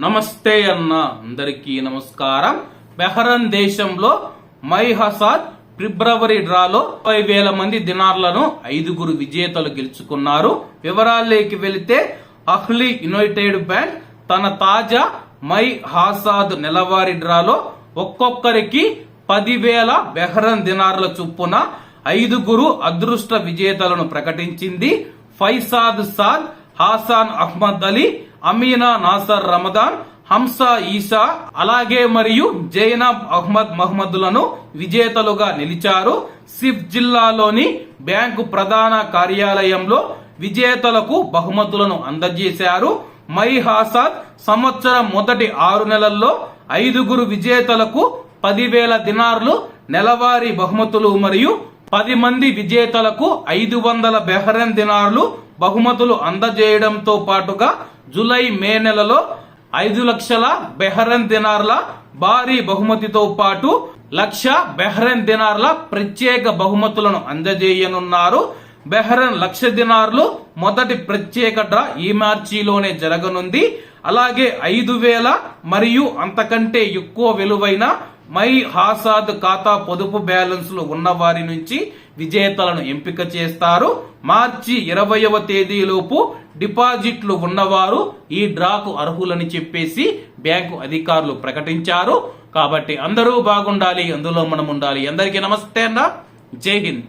నమస్తే అన్న అందరికీ నమస్కారం. బెహరన్ దేశంలో మై హసాద్ ఫిబ్రవరి డ్రాలో ముప్పై వేల మంది దినార్లను ఐదుగురు విజేతలు గెలుచుకున్నారు. వివరాల్లోకి వెళితే అహ్లీ యునైటెడ్ బ్యాంక్ తన తాజా మై హాసాద్ నెలవారీ డ్రాలో ఒక్కొక్కరికి పదివేల బెహరన్ దినార్ల చొప్పున ఐదుగురు అదృష్ట విజేతలను ప్రకటించింది. ఫైసాద్ సాద్ హాసాన్ అహ్మద్ అలీ అమీనా నాసర్ రమదాన్ హంసా ఈసా అలాగే మరియు జైనబ్ అహ్మద్ మహమ్మద్లను విజేతలుగా నిలిచారు. సిఫ్ జిల్లాలోని బ్యాంకు ప్రధాన కార్యాలయంలో విజేతలకు బహుమతులను అందజేశారు. మై హాసాద్ సంవత్సరం మొదటి ఆరు నెలల్లో ఐదుగురు విజేతలకు పదివేల దినార్లు నెలవారీ బహుమతులు మరియు పది మంది విజేతలకు ఐదు వందల బెహరన్ దినార్లు బహుమతులు అందజేయడంతో పాటుగా జూలై మే నెలలో ఐదు లక్షల బెహరన్ దినార్ల భారీ బహుమతితో పాటు లక్ష బెహరన్ దినార్ల ప్రత్యేక బహుమతులను అందజేయనున్నారు. బెహరన్ లక్ష దినార్లు మొదటి ప్రత్యేక డ్రా ఈ మార్చిలోనే జరగనుంది. అలాగే ఐదు వేల మరియు అంతకంటే ఎక్కువ విలువైన మై హాసాద్ ఖాతా పొదుపు బ్యాలెన్స్లు ఉన్న వారి నుంచి విజేతలను ఎంపిక చేస్తారు. మార్చి ఇరవయవ తేదీలోపు డిపాజిట్లు ఉన్నవారు ఈ డ్రాకు అర్హులని చెప్పేసి బ్యాంకు అధికారులు ప్రకటించారు. కాబట్టి అందరూ బాగుండాలి అందులో మనం ఉండాలి అందరికీ నమస్తే అన్న. జై హింద్.